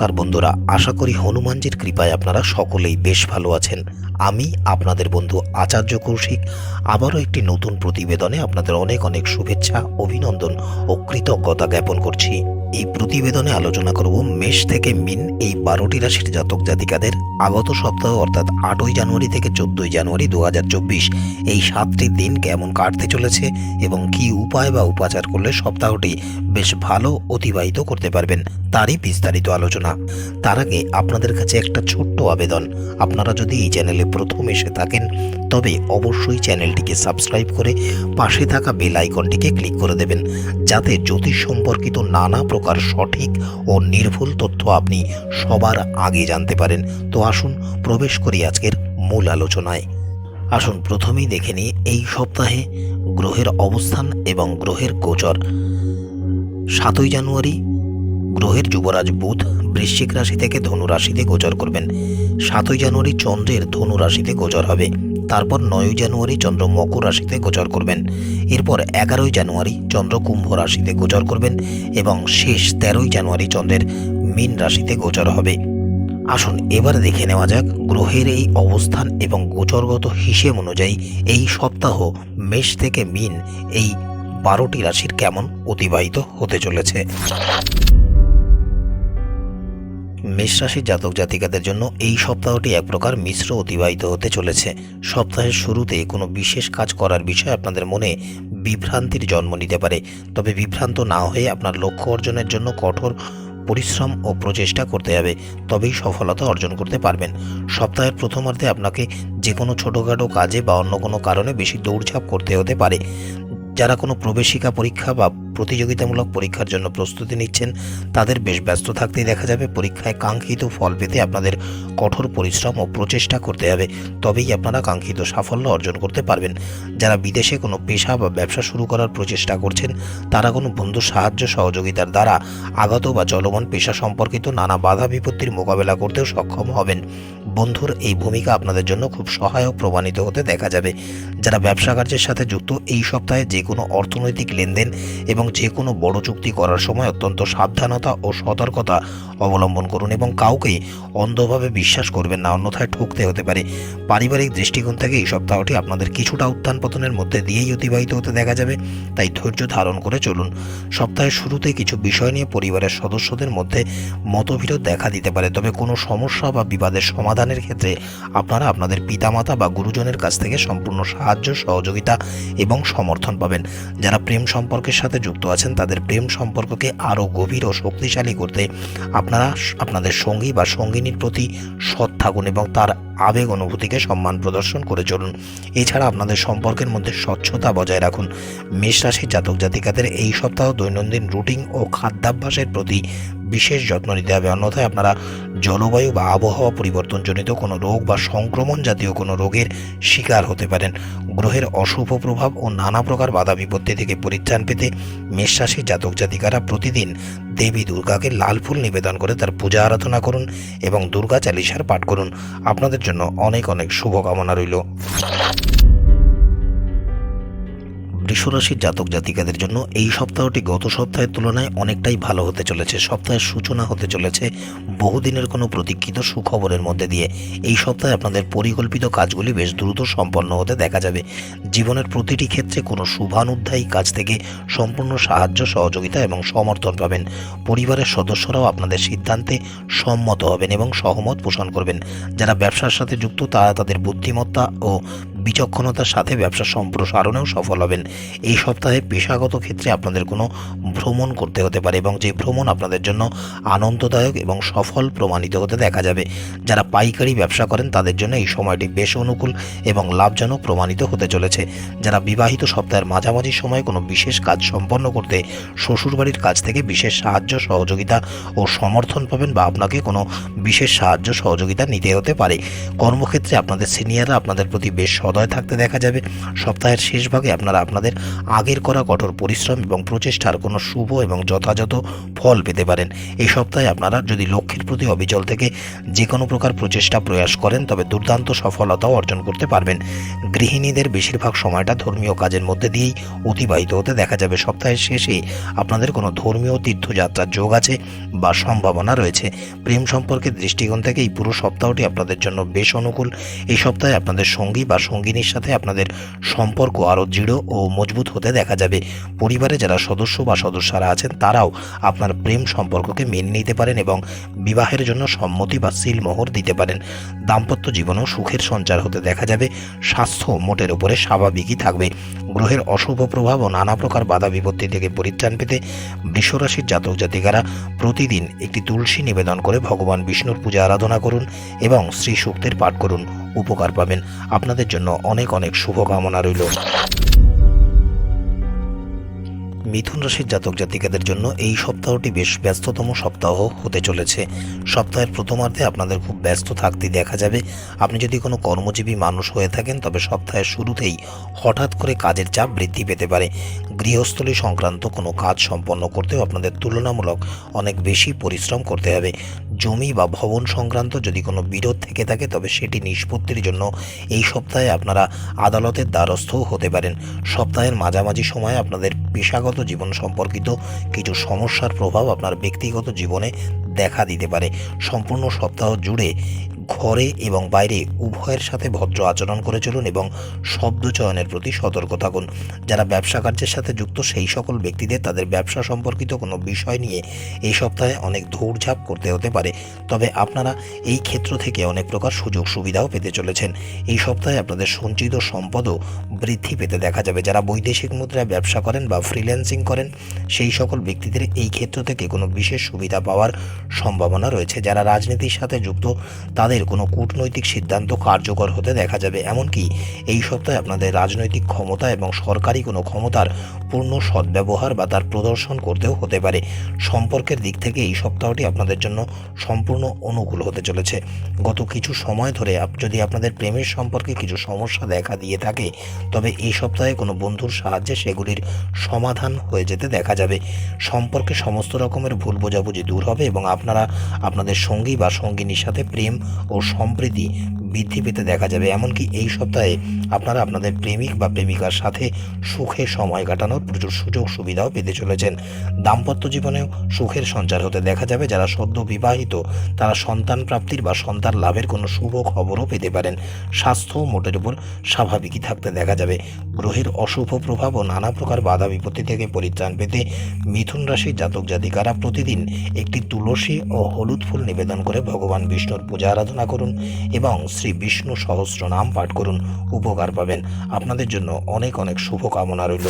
নমস্কার বন্ধুরা, আশা করি হনুমানজির কৃপায় আপনারা সকলেই বেশ ভালো আছেন। আমি আপনাদের বন্ধু আচার্য কৌশিক। আবারও একটি নতুন প্রতিবেদনে আপনাদের অনেক অনেক শুভেচ্ছা, অভিনন্দন ও কৃতজ্ঞতা জ্ঞাপন করছি। এই প্রতিবেদনে আলোচনা করব মেষ থেকে মিন, এই বারোটি রাশির জাতক জাতিকাদের আগত সপ্তাহ অর্থাৎ আটই জানুয়ারি থেকে চোদ্দই জানুয়ারি দু হাজার চব্বিশ। এই সাতটি দিন কেমন কাটতে চলেছে এবং কি উপায় বা উপাচার করলে সপ্তাহটি বেশ ভালো অতিবাহিত করতে পারবেন, তারই বিস্তারিত আলোচনা তার আগে আপনাদের কাছে একটা ছোট্ট আবেদন। আপনারা যদি এই চ্যানেলে প্রথম এসে থাকেন, তবে অবশ্যই চ্যানেলটিকে সাবস্ক্রাইব করে পাশে থাকা বেল আইকনটিকে ক্লিক করে দেবেন, যাতে জ্যোতিষ সম্পর্কিত নানা প্রকার সঠিক ও নির্ভুল তথ্য আপনি সবার আগে জানতে পারেন। তো আসুন, প্রবেশ করি আজকের মূল আলোচনায়। আসুন, প্রথমেই দেখে নিই এই সপ্তাহে গ্রহের অবস্থান এবং গ্রহের গোচর। সাতই জানুয়ারি গ্রহের যুবরাজ বুধ বৃশ্চিক রাশি থেকে ধনু রাশিতে গোচর করবেন। সাতই জানুয়ারি চন্দ্রের ধনু রাশিতে গোচর হবে। তারপর নয়ই জানুয়ারি চন্দ্র মকর রাশিতে গোচর করবেন। এরপর এগারোই জানুয়ারি চন্দ্র কুম্ভ রাশিতে গোচর করবেন এবং শেষ তেরোই জানুয়ারি চন্দ্রের মীন রাশিতে গোচর হবে। আসুন এবার দেখে নেওয়া যাক গ্রহের এই অবস্থান এবং গোচরগত হিসেব অনুযায়ী এই সপ্তাহ মেষ থেকে মিন এই বারোটি রাশির কেমন অতিবাহিত হতে চলেছে। মেষ রাশির জাতক জাতিকাদের জন্য এই সপ্তাহটি এক প্রকার মিশ্র অতিবাহিত হতে চলেছে। সপ্তাহের শুরুতে কোনো বিশেষ কাজ করার বিষয়ে আপনাদের মনে বিভ্রান্তির জন্ম নিতে পারে। তবে বিভ্রান্ত না হয়ে আপনার লক্ষ্য অর্জনের জন্য কঠোর পরিশ্রম ও প্রচেষ্টা করতে হবে। তবেই সফলতা অর্জন করতে পারবেন। সপ্তাহের প্রথমার্ধে আপনাকে যে কোনো ছোটোখাটো কাজে বা অন্য কোনো কারণে বেশি দৌড়ঝাঁপ করতে হতে পারে। যারা কোনো প্রবেশিকা পরীক্ষা বা প্রতিযোগিতামূলক পরীক্ষার জন্য প্রস্তুতি নিচ্ছেন, তাদের বেশ ব্যস্ত থাকতেই দেখা যাবে পরীক্ষায় কাঙ্ক্ষিত ফল পেতে আপনাদের কঠোর পরিশ্রম ও প্রচেষ্টা করতে হবে। তবেই আপনারা কাঙ্ক্ষিত সাফল্য অর্জন করতে পারবেন। যারা বিদেশে কোনো পেশা বা ব্যবসা শুরু করার প্রচেষ্টা করছেন, তারা কোনো বন্ধুর সাহায্য সহযোগিতার দ্বারা আগত বা চলমান পেশা সম্পর্কিত নানা বাধা বিপত্তির মোকাবেলা করতেও সক্ষম হবেন। বন্ধুর এই ভূমিকা আপনাদের জন্য খুব সহায়ক প্রমাণিত হতে দেখা যাবে। যারা ব্যবসা কার্যের সাথে যুক্ত, এই সপ্তাহে যে কোনো অর্থনৈতিক লেনদেন এবং যে কোনো বড় চুক্তি করার সময় অত্যন্ত সাবধানতা ও সতর্কতা অবলম্বন করুন এবং কাউকে অন্ধভাবে বিশ্বাস করবেন না, অন্যথায় ঠকতে হতে পারে। পারিবারিক দৃষ্টিকোণ থেকে এই সপ্তাহটি আপনাদের কিছুটা উত্থান পতনের মধ্যে দিয়েই অতিবাহিত হতে দেখা যাবে, তাই ধৈর্য ধারণ করে চলুন। সপ্তাহের শুরুতে কিছু বিষয় নিয়ে পরিবারের সদস্যদের মধ্যে মতবিরোধ দেখা দিতে পারে, তবে কোনো সমস্যা বা বিবাদের সমাধানের ক্ষেত্রে আপনারা আপনাদের পিতামাতা বা গুরুজনের কাছ থেকে সম্পূর্ণ সাহায্য, সহযোগিতা এবং সমর্থন পাবেন। যারা প্রেম সম্পর্কের সাথে যুক্ত আছেন, তাদের প্রেম সম্পর্ককে আরও গভীর ও শক্তিশালী করতে আপনারা আপনাদের সঙ্গী বা সঙ্গিনীর প্রতি সৎ থাকুন এবং তার আবেগ অনুভূতিকে সম্মান প্রদর্শন করে চলুন। এছাড়া আপনাদের সম্পর্কের মধ্যে স্বচ্ছতা বজায় রাখুন। মেষ রাশির জাতক জাতিকাদের এই সপ্তাহ দৈনন্দিন রুটিন ও খাদ্যাভ্যাসের প্রতি বিশেষ যত্ন নিতে হবে। অন্যথায় আপনারা জলবায়ু বা আবহাওয়া পরিবর্তনজনিত কোনো রোগ বা সংক্রমণ জাতীয় কোনো রোগের শিকার হতে পারেন। গ্রহের অশুভ প্রভাব ও নানা প্রকার বাধা বিপত্তি থেকে পরিত্রাণ পেতে মেষ রাশির জাতক জাতিকারা প্রতিদিন দেবী দুর্গাকে লাল ফুল নিবেদন করে তার পূজা আরাধনা করুন এবং দুর্গা চালিসার পাঠ করুন। আপনাদের জন্য অনেক অনেক শুভকামনা রইল। বৃষরাশির জাতক জাতিকাদের জন্য এই সপ্তাহটি গত সপ্তাহের তুলনায় অনেকটাই ভালো হতে চলেছে। সপ্তাহের সূচনা হতে চলেছে বহুদিনের কোনো প্রতীক্ষিত সুখবরের মধ্যে দিয়ে। এই সপ্তাহে আপনাদের পরিকল্পিত কাজগুলি বেশ দ্রুত সম্পন্ন হতে দেখা যাবে। জীবনের প্রতিটি ক্ষেত্রে কোনো শুভানুধ্যায়ী কাজ থেকে সম্পূর্ণ সাহায্য, সহযোগিতা এবং সমর্থন পাবেন। পরিবারের সদস্যরাও আপনাদের সিদ্ধান্তে সম্মত হবেন এবং সহমত পোষণ করবেন। যারা ব্যবসার সাথে যুক্ত, তারা তাদের বুদ্ধিমত্তা ও বিচক্ষণতার সাথে ব্যবসা সম্প্রসারণেও সফল হবেন। এই সপ্তাহে পেশাগত ক্ষেত্রে আপনাদের কোনো ভ্রমণ করতে হতে পারে এবং যে ভ্রমণ আপনাদের জন্য আনন্দদায়ক এবং সফল প্রমাণিত হতে দেখা যাবে। যারা পাইকারি ব্যবসা করেন, তাদের জন্য এই সময়টি বেশ অনুকূল এবং লাভজনক প্রমাণিত হতে চলেছে। যারা বিবাহিত সপ্তাহের মাঝামাঝি সময়ে কোনো বিশেষ কাজ সম্পন্ন করতে শ্বশুরবাড়ির কাছ থেকে বিশেষ সাহায্য, সহযোগিতা ও সমর্থন পাবেন বা আপনাকে কোনো বিশেষ সাহায্য, সহযোগিতা নিতে হতে পারে। কর্মক্ষেত্রে আপনাদের সিনিয়ররা আপনাদের প্রতি বেশ সদয় থাকতে দেখা যাবে। সপ্তাহের শেষ ভাগে আপনারা আপনাদের আগের করা কঠোর পরিশ্রম এবং প্রচেষ্টার কোনো শুভ এবং যথাযথ ফল পেতে পারেন। এই সপ্তাহে আপনারা যদি লক্ষ্যের প্রতি অবিচল থেকে যে কোনো প্রকার প্রচেষ্টা, প্রয়াস করেন, তবে দুর্দান্ত সফলতাও অর্জন করতে পারবেন। গৃহিণীদের বেশিরভাগ সময়টা ধর্মীয় কাজের মধ্যে দিয়েই অতিবাহিত হতে দেখা যাবে। সপ্তাহের শেষে আপনাদের কোনো ধর্মীয় তীর্থযাত্রার যোগ আছে বা সম্ভাবনা রয়েছে? প্রেম সম্পর্কের দৃষ্টিকোণ থেকে এই পুরো সপ্তাহটি আপনাদের জন্য বেশ অনুকূল। এই সপ্তাহে আপনাদের সঙ্গী বা সঙ্গিনীর সাথে আপনাদের সম্পর্ক আরও দৃঢ় ও মজবুত হতে দেখা যাবে। পরিবারে যারা সদস্য বা সদস্যরা আছেন, তারাও আপনার প্রেম সম্পর্ককে মেনে নিতে পারেন এবং বিবাহের জন্য সম্মতি বা সিলমোহর দিতে পারেন। দাম্পত্য জীবনেও সুখের সঞ্চার হতে দেখা যাবে। স্বাস্থ্য মোটের উপরে স্বাভাবিকই থাকবে। গ্রহের অশুভ প্রভাব ও নানা প্রকার বাধা বিপত্তি থেকে পরিত্রাণ পেতে বৃষরাশির জাতক জাতিকারা প্রতিদিন একটি তুলসী নিবেদন করে ভগবান বিষ্ণুর পূজা আরাধনা করুন এবং শ্রী সূক্তের পাঠ করুন। উপকার পাবেন। আপনাদের জন্য অনেক অনেক শুভকামনা রইল। মিথুন রাশির জাতক জাতিকাদের জন্য এই সপ্তাহটি বেশ ব্যস্ততম সপ্তাহ হতে চলেছে। সপ্তাহের প্রথমার্ধে আপনাদের খুব ব্যস্ত থাকতে দেখা যাবে। আপনি যদি কোনো কর্মজীবী মানুষ হয়ে থাকেন, তবে সপ্তাহের শুরুতেই হঠাৎ করে কাজের চাপ বৃদ্ধি পেতে পারে। গৃহস্থলী সংক্রান্ত কোনো কাজ সম্পন্ন করতেও আপনাদের তুলনামূলক অনেক বেশি পরিশ্রম করতে হবে। জমি বা ভবন সংক্রান্ত যদি কোনো বিরোধ থেকে থাকে, তবে সেটি নিষ্পত্তির জন্য এই সপ্তাহে আপনারা আদালতের দ্বারস্থও হতে পারেন। সপ্তাহের মাঝামাঝি সময়ে আপনাদের পেশাগত জীবন সম্পর্কিত কিছু সমস্যার প্রভাব আপনার ব্যক্তিগত জীবনে দেখা দিতে পারে। সম্পূর্ণ সপ্তাহ জুড়ে ঘরে এবং বাইরে উভয়ের সাথে ভদ্র আচরণ করে চলুন এবং শব্দ চয়নের প্রতি সতর্ক থাকুন। যারা ব্যবসা কার্যের সাথে যুক্ত, সেই সকল ব্যক্তিদের তাদের ব্যবসা সম্পর্কিত কোনো বিষয় নিয়ে এই সপ্তাহে অনেক দৌড়ঝাঁপ করতে হতে পারে। তবে আপনারা এই ক্ষেত্র থেকে অনেক প্রকার সুযোগ সুবিধাও পেতে চলেছেন। এই সপ্তাহে আপনাদের সঞ্চিত সম্পদও বৃদ্ধি পেতে দেখা যাবে। যারা বৈদেশিক মুদ্রায় ব্যবসা করেন বা ফ্রিল্যান্সিং করেন, সেই সকল ব্যক্তিদের এই ক্ষেত্র থেকে কোনো বিশেষ সুবিধা পাওয়ার সম্ভাবনা রয়েছে। যারা রাজনীতির সাথে যুক্ত, তাদের কোনো কূটনৈতিক সিদ্ধান্ত কার্যকর হতে দেখা যাবে। এমনকি এই সপ্তাহে আপনাদের রাজনৈতিক ক্ষমতা এবং সরকারি কোনো ক্ষমতার পূর্ণ সদ্ব্যবহার বা তার প্রদর্শন করতেও হতে পারে। সম্পর্কের দিক থেকে এই সপ্তাহটি আপনাদের জন্য সম্পূর্ণ অনুকূল হতে চলেছে। গত কিছু সময় ধরে যদি আপনাদের প্রেমের সম্পর্কে কিছু সমস্যা দেখা দিয়ে থাকে, তবে এই সপ্তাহে কোনো বন্ধুর সাহায্যে সেগুলির সমাধান হয়ে যেতে দেখা যাবে। সম্পর্কে সমস্ত রকমের ভুল বোঝাবুঝি দূর হবে এবং আপনারা আপনাদের সঙ্গী বা সঙ্গিনীর সাথে প্রেম ও সম্প্রীতি বৃদ্ধি পেতে দেখা যাবে। এমনকি এই সপ্তাহে আপনারা আপনাদের প্রেমিক বা প্রেমিকার সাথে সুখে সময় কাটানোর প্রচুর সুযোগ সুবিধাও পেতে চলেছেন। দাম্পত্য জীবনেও সুখের সঞ্চার হতে দেখা যাবে। যারা সদ্য বিবাহিত, তারা সন্তান প্রাপ্তির বা সন্তান লাভের কোনো শুভ খবরও পেতে পারেন। স্বাস্থ্য মোটের উপর স্বাভাবিকই থাকতে দেখা যাবে। গ্রহের অশুভ প্রভাব ও নানা প্রকার বাধা বিপত্তি থেকে পরিত্রাণ পেতে মিথুন রাশির জাতক জাতিকারা প্রতিদিন একটি তুলসী ও হলুদ ফুল নিবেদন করে ভগবান বিষ্ণুর পূজা আরাধনা করুন এবং শ্রী বিষ্ণু সহস্র নাম পাঠ করুন উপকার পাবেন। আপনাদের জন্য অনেক অনেক শুভকামনা রইল।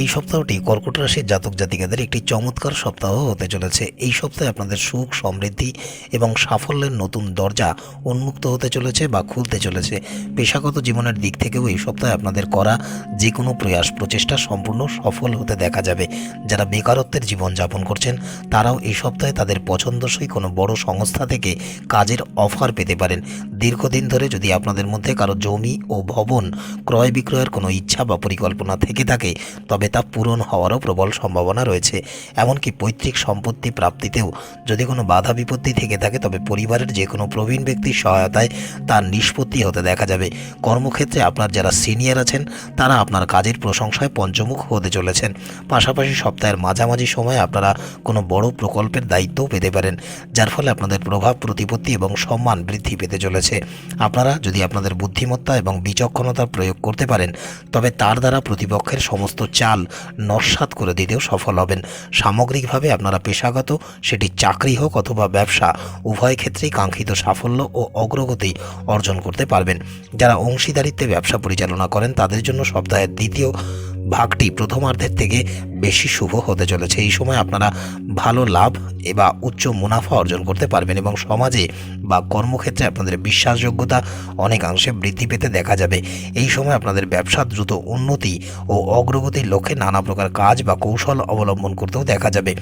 এই সপ্তাহটি কর্কট রাশির জাতক জাতিকাদের একটি চমৎকার সপ্তাহ হতে চলেছে। এই সপ্তাহে আপনাদের সুখ, সমৃদ্ধি এবং সাফল্যের নতুন দরজা উন্মুক্ত হতে চলেছে বা খুলতে চলেছে। পেশাগত জীবনের দিক থেকেও এই সপ্তাহে আপনাদের করা যে কোনো প্রয়াস, প্রচেষ্টা সম্পূর্ণ সফল হতে দেখা যাবে। যারা বেকারত্বের জীবন যাপন করছেন, তারাও এই সপ্তাহে তাদের পছন্দসই কোনো বড় সংস্থা থেকে কাজের অফার পেতে পারেন। দীর্ঘদিন ধরে যদি আপনাদের মধ্যে কারও জমি ও ভবন ক্রয় বিক্রয়ের কোনো ইচ্ছা বা পরিকল্পনা থেকে থাকে, তবে তা পূরণ হওয়ারও প্রবল সম্ভাবনা রয়েছে। এমনকি পৈতৃক সম্পত্তি প্রাপ্তিতেও যদি কোনো বাধা বিপত্তি থেকে থাকে, তবে পরিবারের যে কোনো প্রবীণ ব্যক্তির সহায়তায় তার নিষ্পত্তি হতে দেখা যাবে। কর্মক্ষেত্রে আপনার যারা সিনিয়র আছেন, তারা আপনার কাজের প্রশংসায় পঞ্চমুখ হতে চলেছেন। পাশাপাশি সপ্তাহের মাঝামাঝি সময়ে আপনারা কোনো বড় প্রকল্পের দায়িত্বও পেতে পারেন, যার ফলে আপনাদের প্রভাব, প্রতিপত্তি এবং সম্মান বৃদ্ধি পেতে চলেছে। আপনারা যদি আপনাদের বুদ্ধিমত্তা এবং বিচক্ষণতা প্রয়োগ করতে পারেন, তবে তার দ্বারা প্রতিপক্ষের সমস্ত চাল নস্বাত করে দিতেও সফল হবেন। সামগ্রিকভাবে আপনারা পেশাগত, সেটি চাকরি হোক অথবা ব্যবসা, উভয় ক্ষেত্রেই কাঙ্ক্ষিত সাফল্য ও অগ্রগতি অর্জন করতে পারবেন। যারা অংশীদারিত্বে ব্যবসা পরিচালনা করেন, তাদের জন্য সপ্তাহের দ্বিতীয় ভাগটি প্রথমার্ধের থেকে বেশি শুভ হতে চলেছে। এই সময় আপনারা ভালো লাভ বা উচ্চ মুনাফা অর্জন করতে পারবেন এবং সমাজে বা কর্মক্ষেত্রে আপনাদের বিশ্বাসযোগ্যতা অনেকাংশে বৃদ্ধি পেতে দেখা যাবে। এই সময় আপনাদের ব্যবসা দ্রুত উন্নতি ও অগ্রগতির লক্ষ্যে নানা প্রকার কাজ বা কৌশল অবলম্বন করতেও দেখা যাবে।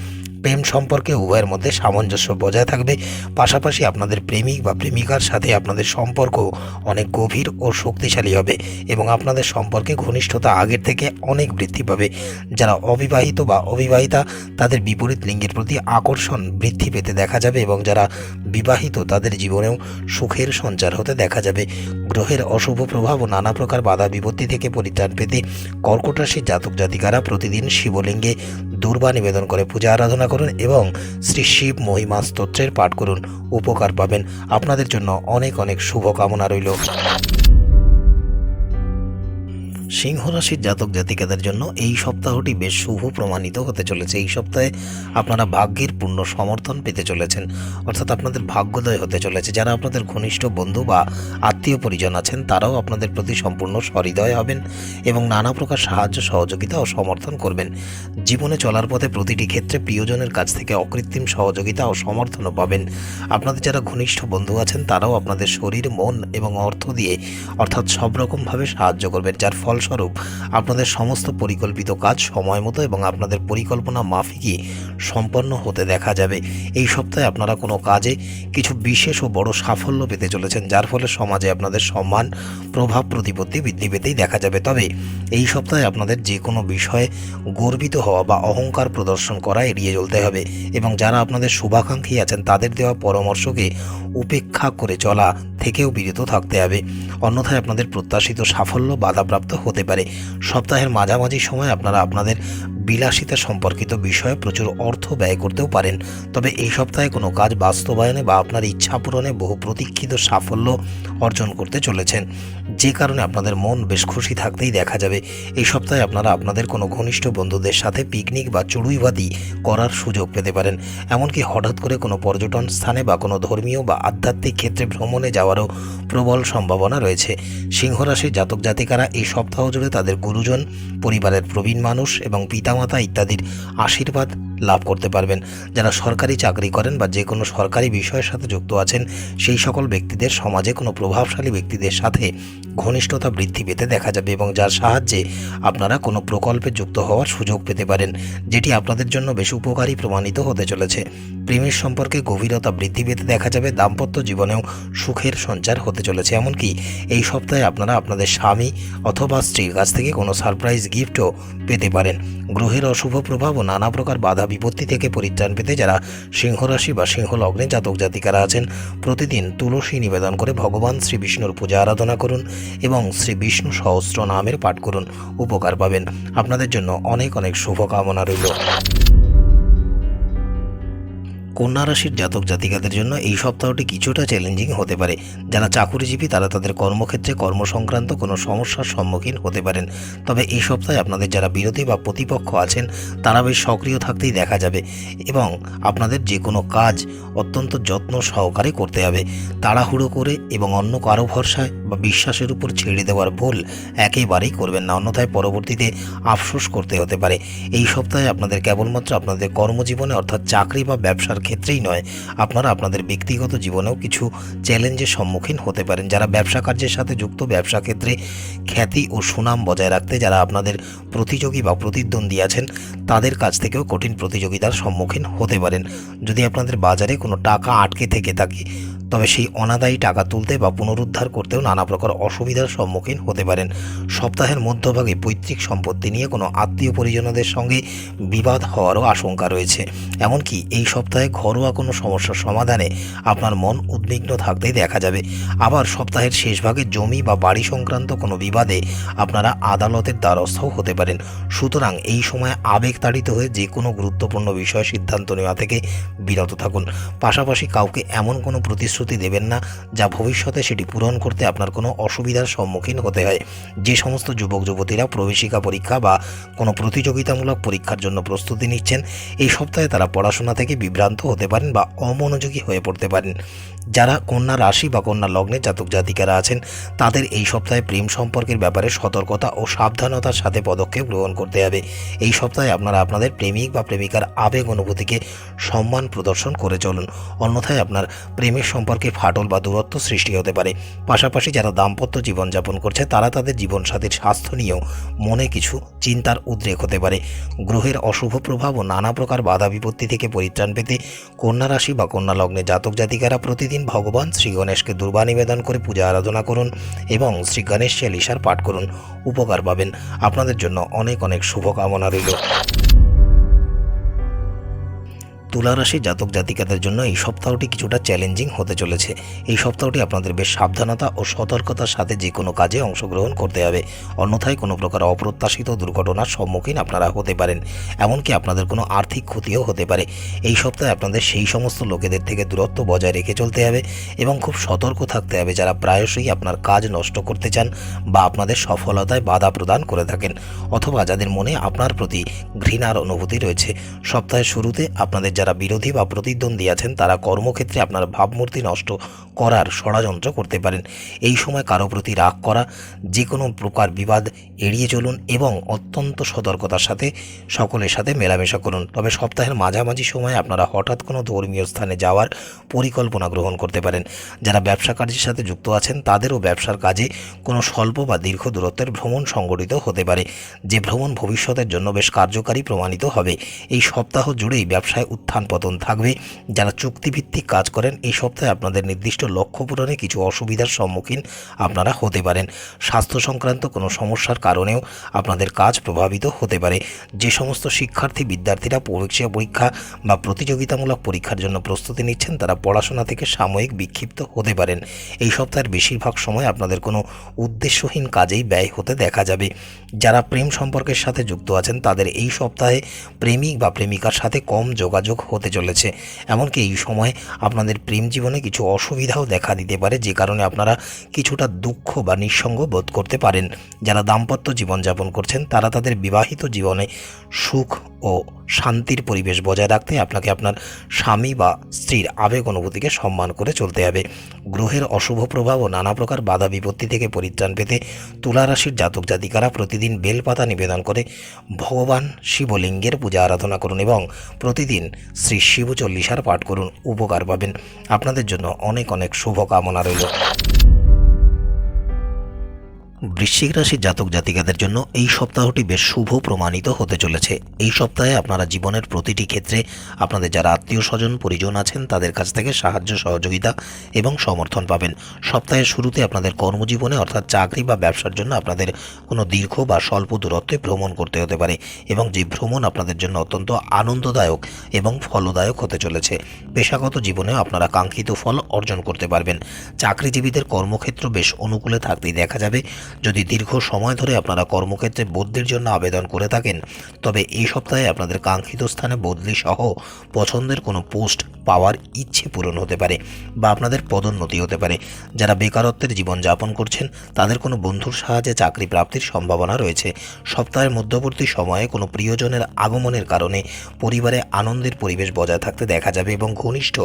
প্রেম সম্পর্কে উভয়ের মধ্যে সামঞ্জস্য বজায় থাকবে। পাশাপাশি আপনাদের প্রেমিক বা প্রেমিকার সাথে আপনাদের সম্পর্ক অনেক গভীর ও শক্তিশালী হবে এবং আপনাদের সম্পর্কে ঘনিষ্ঠতা আগের থেকে অনেক বৃদ্ধি পাবে। যারা অবিবাহিত বা অবিবাহিতা, তাদের বিপরীত লিঙ্গের প্রতি আকর্ষণ বৃদ্ধি পেতে দেখা যাবে এবং যারা বিবাহিত, তাদের জীবনেও সুখের সঞ্চার হতে দেখা যাবে। গ্রহের অশুভ প্রভাব ও নানা প্রকার বাধা বিপত্তি থেকে পরিত্রাণ পেতে কর্কট রাশির জাতক জাতিকারা প্রতিদিন শিবলিঙ্গে দুর্বা নিবেদন করে পূজা আরাধনা করুন এবং শ্রী শিব মহিমা স্তোত্রের পাঠ করুন, উপকার পাবেন। আপনাদের জন্য অনেক অনেক শুভকামনা রইল। সিংহ রাশির জাতক জাতিকাদের জন্য এই সপ্তাহটি বেশ শুভ প্রমাণিত হতে চলেছে। এই সপ্তাহে আপনারা ভাগ্যের পূর্ণ সমর্থন পেতে চলেছেন, অর্থাৎ আপনাদের ভাগ্যোদয় হতে চলেছে। যারা আপনাদের ঘনিষ্ঠ বন্ধু বা আত্মীয় পরিজন আছেন, তারাও আপনাদের প্রতি সম্পূর্ণ সহৃদয় হবেন এবং নানা প্রকার সাহায্য, সহযোগিতা ও সমর্থন করবেন। জীবনে চলার পথে প্রতিটি ক্ষেত্রে প্রিয়জনের কাছ থেকে অকৃত্রিম সহযোগিতা ও সমর্থনও পাবেন। আপনাদের যারা ঘনিষ্ঠ বন্ধু আছেন, তারাও আপনাদের শরীর, মন এবং অর্থ দিয়ে, অর্থাৎ সব রকমভাবে সাহায্য করবেন, যার ফলস্বরূপ আপনাদের সমস্ত পরিকল্পিত কাজ সময় মতো এবং আপনাদের পরিকল্পনা মাফিকই সম্পন্ন হতে দেখা যাবে। এই সপ্তাহে আপনারা কোনো কাজে কিছু বিশেষ ও বড় সাফল্য পেতে চলেছেন, যার ফলে সমাজে আপনাদের সম্মান, প্রভাব, প্রতিপত্তি বৃদ্ধি পেতেই দেখা যাবে। তবে এই সপ্তাহে আপনাদের যে কোনো বিষয়ে গর্বিত হওয়া বা অহংকার প্রদর্শন করা এড়িয়ে চলতে হবে এবং যারা আপনাদের শুভাকাঙ্ক্ষী আছেন, তাদের দেওয়া পরামর্শকে উপেক্ষা করে চলা থেকেও বিরত থাকতে হবে। অন্যথায় আপনাদের প্রত্যাশিত সাফল্য বাধাপ্রাপ্ত হতে পারে। সপ্তাহের মাঝামাঝি সময় আপনারা আপনাদের বিলাসিতা সম্পর্কিত বিষয়ে প্রচুর অর্থ ব্যয় করতেও পারেন। তবে এই সপ্তাহে কোনো কাজ বাস্তবায়নে বা আপনার ইচ্ছা পূরণে বহু প্রতীক্ষিত সাফল্য অর্জন করতে চলেছেন। যে কারণে আপনাদের মন বেশ খুশি থাকতেই দেখা যাবে। এই সপ্তাহে আপনারা আপনাদের কোনো ঘনিষ্ঠ বন্ধুদের সাথে পিকনিক বা চড়ুইবাদি করার সুযোগ পেতে পারেন। এমনকি হঠাৎ করে কোনো পর্যটন স্থানে বা কোনো ধর্মীয় বা আধ্যাত্মিক ক্ষেত্রে ভ্রমণে যাওয়ারও প্রবল সম্ভাবনা রয়েছে। সিংহ রাশির জাতক জাতিকারা এই সপ্তাহ জুড়ে তাদের গুরুজন পরিবারের প্রবীণ মানুষ এবং পিতামাতা ইত্যাদির আশীর্বাদ লাভ করতে পারবেন। যারা সরকারি চাকরি করেন বা যে কোনো সরকারি বিষয়ের সাথে যুক্ত আছেন, সেই সকল ব্যক্তিদের সমাজে কোনো প্রভাবশালী ব্যক্তিদের সাথে ঘনিষ্ঠতা বৃদ্ধি পেতে দেখা যাবে এবং যার সাহায্যে আপনারা কোনো প্রকল্পে যুক্ত হওয়ার সুযোগ পেতে পারেন, যেটি আপনাদের জন্য বেশ উপকারী প্রমাণিত হতে চলেছে। প্রেমের সম্পর্কে গভীরতা বৃদ্ধি পেতে দেখা যাবে, দাম্পত্য জীবনেও সুখের সঞ্চার হতে চলেছে। এমনকি এই সপ্তাহে আপনারা আপনাদের স্বামী অথবা স্ত্রীর কাছ থেকে কোনো সারপ্রাইজ গিফটও পেতে পারেন। গ্রহের অশুভ প্রভাব ও নানা প্রকার বাধা বিপত্তি থেকে পরিত্রাণ পেতে যারা সিংহরাশি বা সিংহ লগ্নে জাতক জাতিকারা আছেন, প্রতিদিন তুলসী নিবেদন করে ভগবান শ্রী বিষ্ণুর পূজা আরাধনা করুন এবং শ্রী বিষ্ণু সহস্র নামের পাঠ করুন, উপকার পাবেন। আপনাদের জন্য অনেক অনেক শুভকামনা রইল। কন্যা রাশির জাতক জাতিকাদের জন্য এই সপ্তাহটি কিছুটা চ্যালেঞ্জিং হতে পারে। যারা চাকুরিজীবী, তারা তাদের কর্মক্ষেত্রে কর্মসংক্রান্ত কোনো সমস্যার সম্মুখীন হতে পারেন। তবে এই সপ্তাহে আপনাদের যারা বিরোধী বা প্রতিপক্ষ আছেন, তারা বেশ সক্রিয় থাকতেই দেখা যাবে এবং আপনাদের যে কোনো কাজ অত্যন্ত যত্ন সহকারে করতে হবে। তাড়াহুড়ো করে এবং অন্য কারও ভরসায় বা বিশ্বাসের উপর ছেড়ে দেওয়ার ভুল একেবারেই করবেন না, অন্যথায় পরবর্তীতে আফসোস করতে হতে পারে। এই সপ্তাহে আপনাদের কেবলমাত্র আপনাদের কর্মজীবনে অর্থাৎ চাকরি বা ব্যবসার ক্ষেত্রেই নয়, আপনারা আপনাদের ব্যক্তিগত জীবনেও কিছু চ্যালেঞ্জের সম্মুখীন হতে পারেন। যারা ব্যবসা কার্যের সাথে যুক্ত, ব্যবসা ক্ষেত্রে খ্যাতি ও সুনাম বজায় রাখতে যারা আপনাদের প্রতিযোগী বা প্রতিদ্বন্দ্বী আছেন, তাদের কাছ থেকেও কঠিন প্রতিযোগিতার সম্মুখীন হতে পারেন। যদি আপনাদের বাজারে কোনো টাকা আটকে থেকে থাকে, তবে সেই অনাদায়ী টাকা তুলতে বা পুনরুদ্ধার করতেও নানা প্রকার অসুবিধার সম্মুখীন হতে পারেন। সপ্তাহের মধ্যভাগে পৈতৃক সম্পত্তি নিয়ে কোনো আত্মীয় পরিজনদের সঙ্গে বিবাদ হওয়ারও আশঙ্কা রয়েছে। এমনকি এই সপ্তাহে ঘরোয়া কোনো সমস্যার সমাধানে আপনার মন উদ্বিগ্ন থাকতেই দেখা যাবে। আবার সপ্তাহের শেষ ভাগে জমি বা বাড়ি সংক্রান্ত কোনো বিবাদে আপনারা আদালতের দ্বারস্থও হতে পারেন। সুতরাং এই সময় আবেগ তাড়িত হয়ে যে কোনো গুরুত্বপূর্ণ বিষয়ে সিদ্ধান্ত নেওয়া থেকে বিরত থাকুন। পাশাপাশি কাউকে এমন কোনো প্রতিশ্রুতি দেবেন না, যা ভবিষ্যতে সেটি পূরণ করতে আপনার কোনো অসুবিধার সম্মুখীন হতে হয়। যে সমস্ত যুবক যুবতীরা প্রবেশিকা পরীক্ষা বা কোনো প্রতিযোগিতামূলক পরীক্ষার জন্য প্রস্তুতি নিচ্ছেন, এই সপ্তাহে তারা পড়াশোনা থেকে বিভ্রান্ত হতে পারেন বা অমনোযোগী হয়ে পড়তে পারেন। যারা কন্যা রাশি বা কন্যা লগ্নে জাতক জাতিকারা আছেন, তাদের এই সপ্তাহে প্রেম সম্পর্কের ব্যাপারে সতর্কতা ও সাবধানতার সাথে পদক্ষেপ গ্রহণ করতে হবে। এই সপ্তাহে আপনারা আপনাদের প্রেমিক বা প্রেমিকার আবেগ অনুভূতিকে সম্মান প্রদর্শন করে চলুন। অন্যথায় আপনার প্রেমের সম্পর্কে ফাটল বা দূরত্ব সৃষ্টি হতে পারে। পাশাপাশি যারা দাম্পত্য জীবনযাপন করছে, তারা তাদের জীবনসাথীর স্বাস্থ্য নিয়েও মনে কিছু চিন্তার উদ্রেক হতে পারে। গ্রহের অশুভ প্রভাব ও নানা প্রকার বাধা বিপত্তি থেকে পরিত্রাণ পেতে কন্যা রাশি বা কন্যা লগ্নে জাতক জাতিকারা প্রতিদিন ভগবান শ্রী গণেশকে দুর্বা নিবেদন করে পূজা আরাধনা করুন এবং শ্রী গণেশ চালিসার পাঠ করুন। উপকার পাবেন। আপনাদের জন্য অনেক অনেক শুভকামনা রইল। তুলা রাশি জাতক জাতিকাদের জন্য এই সপ্তাহটি কিছুটা চ্যালেঞ্জিং হতে চলেছে। এই সপ্তাহটি আপনাদের বেশ সাবধানতা ও সতর্কতার সাথে যে কোনো কাজে অংশগ্রহণ করতে হবে। অন্যথায় কোনো প্রকার অপ্রত্যাশিত দুর্ঘটনার সম্মুখীন আপনারা হতে পারেন, এমনকি আপনাদের কোনো আর্থিক ক্ষতিও হতে পারে। এই সপ্তাহে আপনাদের সেই সমস্ত লোকেদের থেকে দূরত্ব বজায় রেখে চলতে হবে এবং খুব সতর্ক থাকতে হবে যারা প্রায়শই আপনার কাজ নষ্ট করতে চান বা আপনাদের সফলতায় বাধা প্রদান করে থাকেন অথবা যাদের মনে আপনার প্রতি ঘৃণার অনুভূতি রয়েছে। সপ্তাহের শুরুতে আপনাদের যারা বিরোধী বা প্রতিদ্বন্দ্বী আছেন, তারা কর্মক্ষেত্রে আপনার ভাবমূর্তি নষ্ট করার ষড়যন্ত্র করতে পারেন। এই সময় কারও প্রতি রাগ করা যে কোনো প্রকার বিবাদ এড়িয়ে চলুন এবং অত্যন্ত সতর্কতার সাথে সকলের সাথে মেলামেশা করুন। তবে সপ্তাহের মাঝামাঝি সময়ে আপনারা হঠাৎ কোনো ধর্মীয় স্থানে যাওয়ার পরিকল্পনা গ্রহণ করতে পারেন। যারা ব্যবসা কার্যের সাথে যুক্ত আছেন, তাদেরও ব্যবসার কাজে কোনো স্বল্প বা দীর্ঘ দূরত্বের ভ্রমণ সংগঠিত হতে পারে। যে ভ্রমণ ভবিষ্যতের জন্য বেশ কার্যকারী প্রমাণিত হবে। এই সপ্তাহ জুড়েই ব্যবসায় উত্থান পতন থাকবে। যারা চুক্তিভিত্তিক কাজ করেন, এই সপ্তাহে আপনাদের নির্দিষ্ট লক্ষ্য পূরণে কিছু অসুবিধার সম্মুখীন আপনারা হতে পারেন। স্বাস্থ্য সংক্রান্ত কোনো সমস্যার কারণেও আপনাদের কাজ প্রভাবিত হতে পারে। যে সমস্ত শিক্ষার্থী, বিদ্যার্থীরা পরীক্ষা পরীক্ষা বা প্রতিযোগিতামূলক পরীক্ষার জন্য প্রস্তুতি নিচ্ছেন, তারা পড়াশোনা থেকে সাময়িক বিক্ষিপ্ত হতে পারেন। এই সপ্তাহের বেশিরভাগ সময় আপনাদের কোনো উদ্দেশ্যহীন কাজেই ব্যয় হতে দেখা যাবে। যারা প্রেম সম্পর্কের সাথে যুক্ত আছেন, তাদের এই সপ্তাহে প্রেমিক বা প্রেমিকার সাথে কম যোগাযোগ হতে চলেছে। এমনকি এই সময় আপনাদের প্রেম জীবনে কিছু অসুবিধাও দেখা দিতে পারে, যে কারণে আপনারা কিছুটা দুঃখ বা নিঃসঙ্গ বোধ করতে পারেন। যারা দাম্পত্য জীবনযাপন করছেন, তারা তাদের বিবাহিত জীবনে সুখ ও শান্তির পরিবেশ বজায় রাখতে আপনাকে আপনার স্বামী বা স্ত্রীর আবেগ অনুভূতিকে সম্মান করে চলতে হবে। গ্রহের অশুভ প্রভাব ও নানা প্রকার বাধা বিপত্তি থেকে পরিত্রাণ পেতে তুলা রাশির জাতক জাতিকারা প্রতিদিন বেলপাতা নিবেদন করে ভগবান শিবলিঙ্গের পূজা আরাধনা করুন এবং প্রতিদিন শ্রী শিব চল্লিশার পাঠ করুন। উপকার পাবেন। আপনাদের জন্য অনেক অনেক শুভকামনা রইল। বৃশ্চিক রাশির জাতক জাতিকাদের জন্য এই সপ্তাহটি বেশ শুভ প্রমাণিত হতে চলেছে। এই সপ্তাহে আপনারা জীবনের প্রতিটি ক্ষেত্রে আপনাদের যারা আত্মীয় স্বজন, পরিজন আছেন, তাদের কাছ থেকে সাহায্য, সহযোগিতা এবং সমর্থন পাবেন। সপ্তাহের শুরুতে আপনাদের কর্মজীবনে অর্থাৎ চাকরি বা ব্যবসার জন্য আপনাদের কোনো দীর্ঘ বা স্বল্প দূরত্বে ভ্রমণ করতে হতে পারে এবং যে ভ্রমণ আপনাদের জন্য অত্যন্ত আনন্দদায়ক এবং ফলদায়ক হতে চলেছে। পেশাগত জীবনেও আপনারা কাঙ্ক্ষিত ফল অর্জন করতে পারবেন। চাকরিজীবীদের কর্মক্ষেত্র বেশ অনুকূলে থাকতেই দেখা যাবে। যদি দীর্ঘ সময় ধরে আপনারা কর্মক্ষেত্রে বদলির জন্য আবেদন করে থাকেন, তবে এই সপ্তাহে আপনাদের কাঙ্ক্ষিত স্থানে বদলি সহ পছন্দের কোনো পোস্ট পাওয়ার ইচ্ছে পূরণ হতে পারে বা আপনাদের পদোন্নতি হতে পারে। যারা বেকারত্বের জীবন যাপন করছেন, তাদের কোনো বন্ধুর সাহায্যে চাকরি প্রাপ্তির সম্ভাবনা রয়েছে। সপ্তাহের মধ্যবর্তী সময়ে কোনো প্রিয়জনের আগমনের কারণে পরিবারে আনন্দের পরিবেশ বজায় থাকতে দেখা যাবে এবং ঘনিষ্ঠ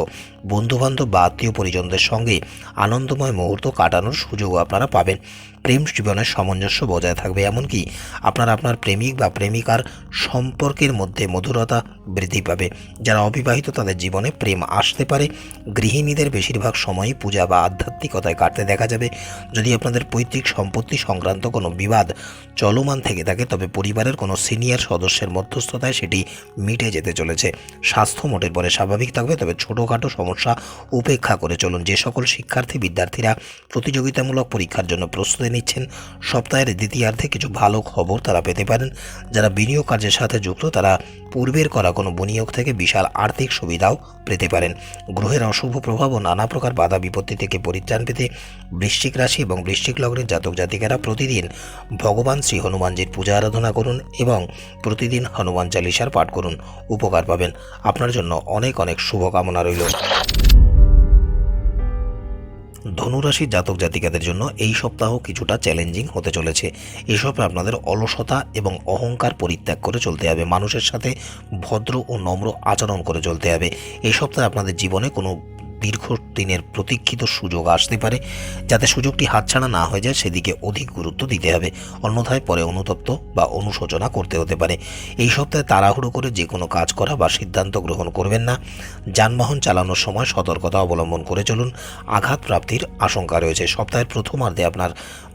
বন্ধুবান্ধব বা আত্মীয় পরিজনদের সঙ্গে আনন্দময় মুহূর্ত কাটানোর সুযোগও আপনারা পাবেন। প্রেম জীবনের সামঞ্জস্য বজায় থাকবে। এমনকি আপনার আপনার প্রেমিক বা প্রেমিকার সম্পর্কের মধ্যে মধুরতা বৃদ্ধি পাবে। যারা অবিবাহিত, তাদের জীবনে প্রেম আসতে পারে। গৃহিণীদের বেশিরভাগ সময়ই পূজা বা আধ্যাত্মিকতায় কাটতে দেখা যাবে। যদি আপনাদের পৈতৃক সম্পত্তি সংক্রান্ত কোনো বিবাদ চলমান থেকে থাকে, তবে পরিবারের কোনো সিনিয়র সদস্যের মধ্যস্থতায় সেটি মিটে যেতে চলেছে। স্বাস্থ্য মোটের পরে স্বাভাবিক থাকবে, তবে ছোটোখাটো সমস্যা উপেক্ষা করে চলুন। যে সকল শিক্ষার্থী বিদ্যার্থীরা প্রতিযোগিতামূলক পরীক্ষার জন্য প্রস্তুতি নিচ্ছেন। সপ্তাহের দ্বিতীয়ার্ধে কিছু ভালো খবর তারা পেতে পারেন। যারা বিনিয়োগ কার্যের সাথে যুক্ত, তারা পূর্বের করা কোনো বিনিয়োগ থেকে বিশাল আর্থিক সুবিধাও পেতে পারেন। গ্রহের অশুভ প্রভাব ও নানা প্রকার বাধা বিপত্তি থেকে পরিত্রাণ পেতে বৃশ্চিক রাশি এবং বৃশ্চিক লগ্নের জাতক জাতিকারা প্রতিদিন ভগবান শ্রী হনুমানজির পূজা আরাধনা করুন এবং প্রতিদিন হনুমান চালিসার পাঠ করুন। উপকার পাবেন। আপনার জন্য অনেক অনেক শুভকামনা রইল। ধনুরাশির জাতক জাতিকাদের জন্য এই সপ্তাহ কিছুটা চ্যালেঞ্জিং হতে চলেছে। এসব আপনাদের অলসতা এবং অহংকার পরিত্যাগ করে চলতে হবে। মানুষের সাথে ভদ্র ও নম্র আচরণ করে চলতে হবে। এই সপ্তাহে আপনাদের জীবনে কোনো দীর্ঘ দিনের প্রতীক্ষিত সুযোগ আসতে পারে, যাতে সুযোগটি হাতছাড়া না হয়ে যায়, সেদিকে অধিক গুরুত্ব দিতে হবে। অন্যথায় পরে অনুতপ্ত বা অনুশোচনা করতে হতে পারে। এই সপ্তাহে তাড়াহুড়ো করে যে কোনো কাজ করা বা সিদ্ধান্ত গ্রহণ করবেন না। যানবাহন চালানোর সময় সতর্কতা অবলম্বন করে চলুন। আঘাত প্রাপ্তির আশঙ্কা রয়েছে। সপ্তাহের প্রথমার্ধে আপনার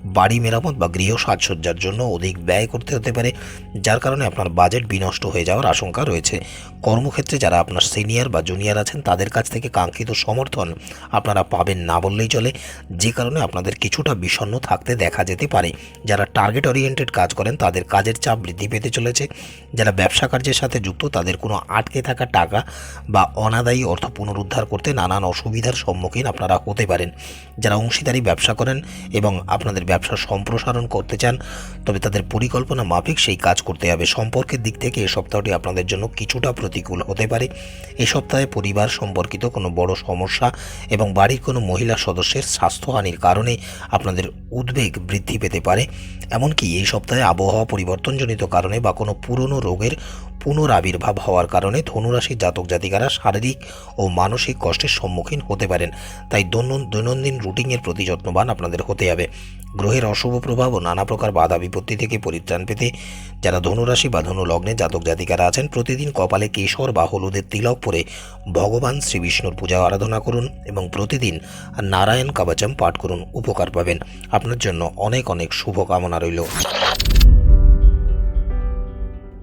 বাড়ি মেরামত বা গৃহ সাজসজ্জার জন্য অধিক ব্যয় করতে হতে পারে, যার কারণে আপনার বাজেট বিনষ্ট হয়ে যাওয়ার আশঙ্কা রয়েছে। কর্মক্ষেত্রে যারা আপনার সিনিয়র বা জুনিয়র আছেন, তাদের কাছ থেকে কাঙ্ক্ষিত সমর্থন আপনারা পাবেন না বললেই চলে। যে কারণে আপনাদের কিছুটা বিষণ্ণ থাকতে দেখা যেতে পারে। যারা টার্গেট ওরিয়েন্টেড কাজ করেন, তাদের কাজের চাপ বৃদ্ধি পেতে চলেছে। যারা ব্যবসা কার্যের সাথে যুক্ত, তাদের কোনো আটকে থাকা টাকা বা অনাদায়ী অর্থ পুনরুদ্ধার করতে নানান অসুবিধার সম্মুখীন আপনারা হতে পারেন। যারা অংশীদারি ব্যবসা করেন এবং আপনাদের ব্যবসা সম্প্রসারণ করতে চান, তবে তাদের পরিকল্পনা মাফিক সেই কাজ করতে হবে। সম্পর্কের দিক থেকে এ সপ্তাহটি আপনাদের জন্য কিছুটা প্রতিকূল হতে পারে। এ সপ্তাহে পরিবার সম্পর্কিত কোনো বড় সমস্যা এবং বাড়ির কোনো মহিলা সদস্যের স্বাস্থ্যহানির কারণে আপনাদের উদ্বেগ বৃদ্ধি পেতে পারে। এমনকি এই সপ্তাহে আবহাওয়া পরিবর্তনজনিত কারণে বা কোনো পুরনো রোগের পুনরাবির্ভাব হওয়ার কারণে ধনুরাশির জাতক জাতিকারা শারীরিক ও মানসিক কষ্টের সম্মুখীন হতে পারেন। তাই দৈনন্দিন রুটিনের প্রতি যত্নবান আপনাদের হতে হবে। গ্রহের অশুভ প্রভাব ও নানা প্রকার বাধা বিপত্তি থেকে পরিত্রাণ পেতে যারা ধনুরাশি বা ধনু লগ্নে জাতক জাতিকারা আছেন, প্রতিদিন কপালে কেশর বা হলুদের তিলক পরে ভগবান শ্রী বিষ্ণুর পূজা আরাধনা করুন এবং প্রতিদিন নারায়ণ কাবাচম পাঠ করুন। উপকার পাবেন। আপনার জন্য অনেক অনেক শুভকামনা রইল।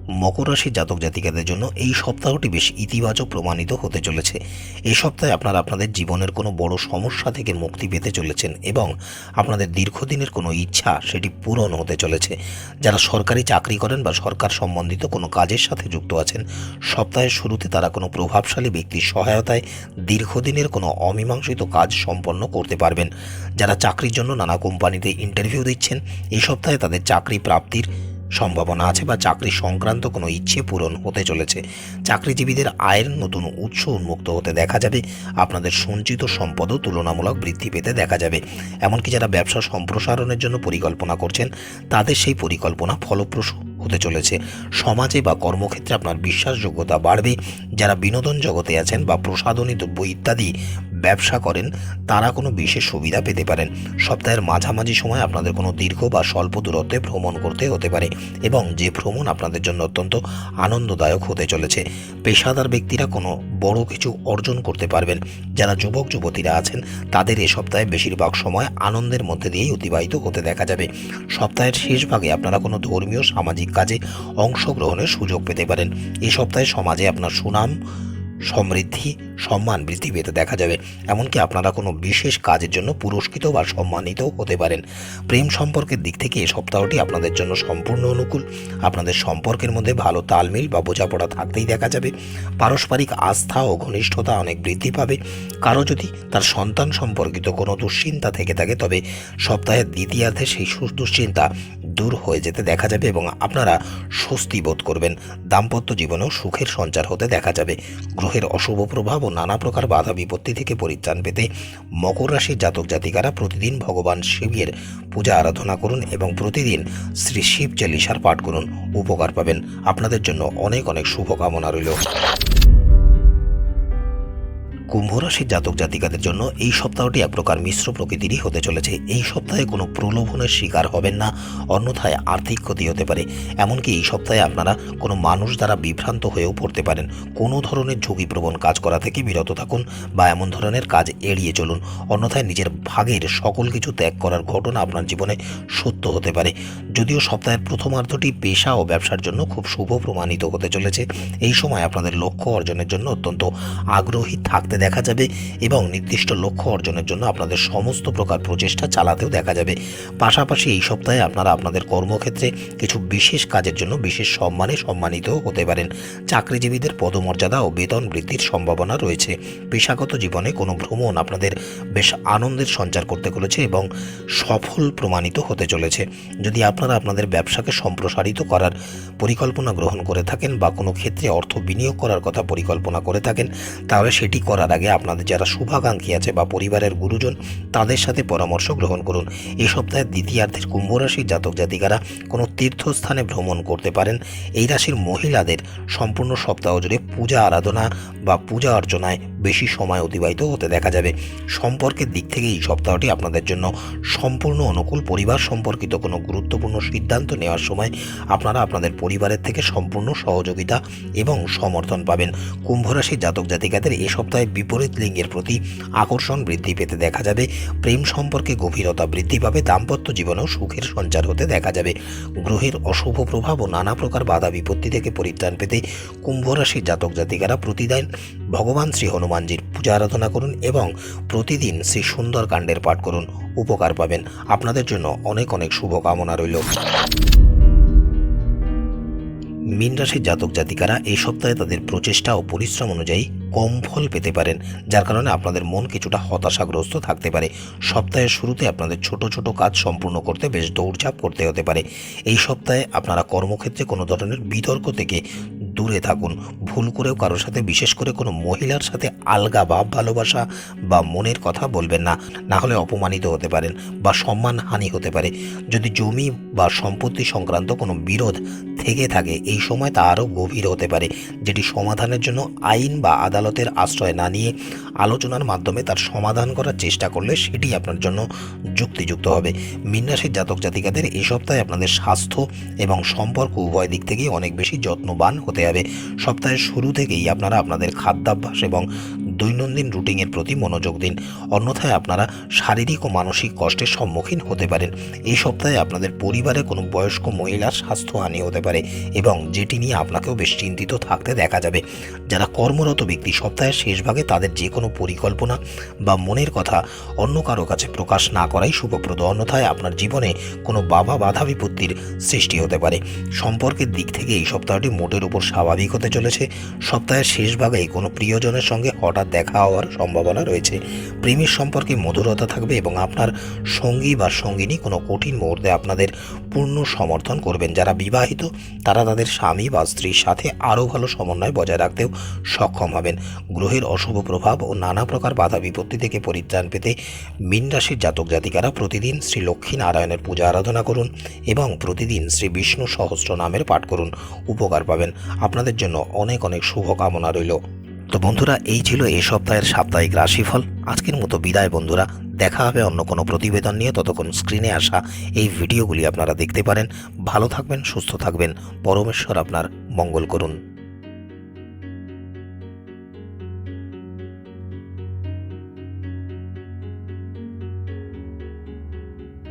মকর রাশির জাতক জাতিকাদের জন্য এই সপ্তাহটি বেশ ইতিবাচক প্রমাণিত হতে চলেছে। এই সপ্তাহে আপনারা আপনাদের জীবনের কোনো বড় সমস্যা থেকে মুক্তি পেতে চলেছেন এবং আপনাদের দীর্ঘদিনের কোনো ইচ্ছা সেটি পূরণ হতে চলেছে। যারা সরকারি চাকরি করেন বা সরকার সম্বন্ধিত কোনো কাজের সাথে যুক্ত আছেন, সপ্তাহের শুরুতে তারা কোনো প্রভাবশালী ব্যক্তির সহায়তায় দীর্ঘদিনের কোনো অমীমাংসিত কাজ সম্পন্ন করতে পারবেন। যারা চাকরির জন্য নানা কোম্পানিতে ইন্টারভিউ দিচ্ছেন এই সপ্তাহে তাদের চাকরি প্রাপ্তির সম্ভাবনা আছে বা চাকরি সংক্রান্ত কোনো ইচ্ছে পূরণ হতে চলেছে। চাকরিজীবীদের আয়ের নতুন উৎস উন্মুক্ত হতে দেখা যাবে। আপনাদের সঞ্চিত সম্পদও তুলনামূলক বৃদ্ধি পেতে দেখা যাবে। এমনকি যারা ব্যবসা সম্প্রসারণের জন্য পরিকল্পনা করছেন, তাদের সেই পরিকল্পনা ফলপ্রসূ হতে চলেছে। সমাজে বা কর্মক্ষেত্রে আপনার বিশ্বাসযোগ্যতা বাড়বে। যারা বিনোদন জগতে আছেন বা প্রসাধনী দ্রব্য ইত্যাদি ব্যবসা করেন, তারা কোনো বিশেষ সুবিধা পেতে পারেন। সপ্তাহের মাঝামাঝি সময় আপনাদের কোনো দীর্ঘ বা স্বল্প দূরত্বে ভ্রমণ করতে হতে পারে এবং যে ভ্রমণ আপনাদের জন্য অত্যন্ত আনন্দদায়ক হতে চলেছে। পেশাদার ব্যক্তিরা কোনো বড় কিছু অর্জন করতে পারবেন। যারা যুবক, যুবতীরা আছেন, তাদের এ সপ্তাহে বেশিরভাগ সময় আনন্দের মধ্যে দিয়েই অতিবাহিত হতে দেখা যাবে। সপ্তাহের শেষ ভাগে আপনারা কোনো ধর্মীয়, সামাজিক কাজে অংশগ্রহণের সুযোগ পেতে পারেন। এ সপ্তাহে সমাজে আপনার সুনাম, সমৃদ্ধি সম্মান বৃদ্ধি পেতে দেখা যাবে। এমনকি আপনারা কোনো বিশেষ কাজের জন্য পুরস্কৃত বা সম্মানিত হতে পারেন। প্রেম সম্পর্কের দিক থেকে এই সপ্তাহটি আপনাদের জন্য সম্পূর্ণ অনুকূল। আপনাদের সম্পর্কের মধ্যে ভালো তালমিল বা বোঝাপড়া থাকতেই দেখা যাবে। পারস্পরিক আস্থা ও ঘনিষ্ঠতা অনেক বৃদ্ধি পাবে। কারও যদি তার সন্তান সম্পর্কিত কোনো দুশ্চিন্তা থেকে থাকে, তবে সপ্তাহের দ্বিতীয়ার্ধে সেই দুশ্চিন্তা দূর হয়ে যেতে দেখা যাবে এবং আপনারা স্বস্তি বোধ করবেন। দাম্পত্য জীবনেও সুখের সঞ্চার হতে দেখা যাবে। গ্রহের অশুভ প্রভাব ও নানা প্রকার বাধা বিপত্তি থেকে পরিত্রাণ পেতে মকর রাশির জাতক জাতিকারা প্রতিদিন ভগবান শিবের পূজা আরাধনা করুন এবং প্রতিদিন শ্রী শিব চালিসার পাঠ করুন। উপকার পাবেন। আপনাদের জন্য অনেক অনেক শুভকামনা রইল। কুম্ভ রাশির জাতক জাতিকাদের জন্য এই সপ্তাহটি এক প্রকার মিশ্র প্রকৃতিরই হতে চলেছে। এই সপ্তাহে কোনো প্রলোভনের শিকার হবেন না, অন্যথায় আর্থিক ক্ষতি হতে পারে। এমনকি এই সপ্তাহে আপনারা কোনো মানুষ দ্বারা বিভ্রান্ত হয়েও পড়তে পারেন। কোনো ধরনের ঝুঁকিপ্রবণ কাজ করা থেকে বিরত থাকুন বা এমন ধরনের কাজ এড়িয়ে চলুন। অন্যথায় নিজের ভাগের সকল কিছু ত্যাগ করার ঘটনা আপনার জীবনে সত্য হতে পারে। যদিও সপ্তাহের প্রথমার্ধটি পেশা ও ব্যবসার জন্য খুব শুভ প্রমাণিত হতে চলেছে। এই সময় আপনাদের লক্ষ্য অর্জনের জন্য অত্যন্ত আগ্রহী থাকতে দেখা যাবে এবং নির্দিষ্ট লক্ষ্য অর্জনের জন্য আপনাদের সমস্ত প্রকার প্রচেষ্টা চালাতেও দেখা যাবে। পাশাপাশি এই সপ্তাহে আপনারা আপনাদের কর্মক্ষেত্রে কিছু বিশেষ কাজের জন্য বিশেষ সম্মানে সম্মানিত হতে পারেন। চাকরিজীবীদের পদমর্যাদা ও বেতন বৃদ্ধির সম্ভাবনা রয়েছে। পেশাগত জীবনে কোনো ভ্রমণ আপনাদের বেশ আনন্দের সঞ্চার করতে চলেছে এবং সফল প্রমাণিত হতে চলেছে। যদি আপনারা আপনাদের ব্যবসাকে সম্প্রসারিত করার পরিকল্পনা গ্রহণ করে থাকেন বা কোনো ক্ষেত্রে অর্থ বিনিয়োগ করার কথা পরিকল্পনা করে থাকেন, তাহলে সেটি করার আগে আপনাদের যারা শুভাকাঙ্ক্ষী আছে বা পরিবারের গুরুজন, তাদের সাথে পরামর্শ গ্রহণ করুন। এই সপ্তাহের দ্বিতীয়ার্ধের কুম্ভ রাশির জাতক জাতিকারা কোনো তীর্থস্থানে ভ্রমণ করতে পারেন। এই রাশির মহিলাদের সম্পূর্ণ সপ্তাহ জুড়ে পূজা আরাধনা বা পূজা অর্চনায় বেশি সময় অতিবাহিত হতে দেখা যাবে। সম্পর্কের দিক থেকে এই সপ্তাহটি আপনাদের জন্য সম্পূর্ণ অনুকূল। পরিবার সম্পর্কিত কোনো গুরুত্বপূর্ণ সিদ্ধান্ত নেওয়ার সময় আপনারা আপনাদের পরিবারের থেকে সম্পূর্ণ সহযোগিতা এবং সমর্থন পাবেন। কুম্ভ রাশির জাতক জাতিকাদের এ সপ্তাহে বিপরীত লিঙ্গের প্রতি আকর্ষণ বৃদ্ধি পেতে দেখা যাবে। প্রেম সম্পর্কে গভীরতা বৃদ্ধি পাবে। দাম্পত্য জীবনেও সুখের সঞ্চার হতে দেখা যাবে। গ্রহের অশুভ প্রভাব ও নানা প্রকার বাধা বিপত্তি থেকে পরিত্রাণ পেতে কুম্ভরাশির জাতক জাতিকারা প্রতিদিন ভগবান শ্রী হনুমানজির পূজা আরাধনা করুন এবং প্রতিদিন শ্রী সুন্দর কাণ্ডের পাঠ করুন, উপকার পাবেন। আপনাদের জন্য অনেক অনেক শুভকামনা রইল। মীন রাশির জাতক জাতিকারা এই সপ্তাহে তাদের প্রচেষ্টা ও পরিশ্রম অনুযায়ী কম ফল পেতে পারেন, যার কারণে আপনাদের মন কিছুটা হতাশাগ্রস্ত থাকতে পারে। সপ্তাহের শুরুতে আপনাদের ছোট ছোট কাজ সম্পূর্ণ করতে বেশ দৌড়ঝাঁপ করতে হতে পারে। এই সপ্তাহে আপনারা কর্মক্ষেত্রে কোনো ধরনের বিতর্ক থেকে দূরে থাকুন। ভুল করেও কারোর সাথে, বিশেষ করে কোনো মহিলার সাথে আলগা ভাব, ভালোবাসা বা মনের কথা বলবেন না। না হলে অপমানিত হতে পারেন বা সম্মানহানি হতে পারে। যদি জমি বা সম্পত্তি সংক্রান্ত কোনো বিরোধ থেকে থাকে, এই সময় তা আরও গভীর হতে পারে, যেটি সমাধানের জন্য আইন বা আদালতের আশ্রয় না নিয়ে আলোচনার মাধ্যমে তার সমাধান করার চেষ্টা করলে সেটি আপনার জন্য যুক্তিযুক্ত হবে। মিন্নাসের জাতক জাতিকাদের এই সপ্তাহে আপনাদের স্বাস্থ্য এবং সম্পর্ক উভয় দিক থেকেই অনেক বেশি যত্নবান হতে হবে। সপ্তাহের শুরু থেকেই আপনারা আপনাদের খাদ্যাভ্যাস এবং দৈনন্দিন রুটিনের প্রতি মনোযোগ দিন। অন্যথায় আপনারা শারীরিক ও মানসিক কষ্টের সম্মুখীন হতে পারেন। এই সপ্তাহে আপনাদের পরিবারে কোনো বয়স্ক মহিলার স্বাস্থ্যহানি হতে পারে এবং যেটি নিয়ে আপনাকেও বেশ চিন্তিত থাকতে দেখা যাবে। যারা কর্মরত ব্যক্তি, সপ্তাহের শেষ ভাগে তাদের যে কোনো পরিকল্পনা বা মনের কথা অন্য কারও কাছে প্রকাশ না করাই শুভপ্রদ। অন্যথায় আপনার জীবনে কোনো বাবা বাধা বিপত্তির সৃষ্টি হতে পারে। সম্পর্কের দিক থেকে এই সপ্তাহটি মোটের উপর স্বাভাবিক হতে চলেছে। সপ্তাহের শেষ ভাগে কোনো প্রিয়জনের সঙ্গে হঠাৎ দেখা হওয়ার সম্ভাবনা রয়েছে। প্রেমের সম্পর্কে মধুরতা থাকবে এবং আপনার সঙ্গী বা সঙ্গিনী কোনো কঠিন মুহূর্তে আপনাদের পূর্ণ সমর্থন করবেন। যারা বিবাহিত, তারা তাদের স্বামী বা স্ত্রীর সাথে আরও ভালো সমন্বয় বজায় রাখতেও সক্ষম হবেন। গ্রহের অশুভ প্রভাব ও নানা প্রকার বাধা বিপত্তি থেকে পরিত্রাণ পেতে মীন রাশির জাতক জাতিকারা প্রতিদিন শ্রী লক্ষ্মী নারায়ণের পূজা আরাধনা করুন এবং প্রতিদিন শ্রী বিষ্ণু সহস্র নামের পাঠ করুন। উপকার পাবেন। আপনাদের জন্য অনেক অনেক শুভকামনা রইল। তো বন্ধুরা, এই ছিল এ সপ্তাহের সাপ্তাহিক রাশিফল। আজকের মতো বিদায় বন্ধুরা, দেখা হবে অন্য কোনো প্রতিবেদন নিয়ে। ততক্ষণ স্ক্রিনে আসা এই ভিডিওগুলি আপনারা দেখতে পারেন। ভালো থাকবেন, সুস্থ থাকবেন। পরমেশ্বর আপনার মঙ্গল করুন।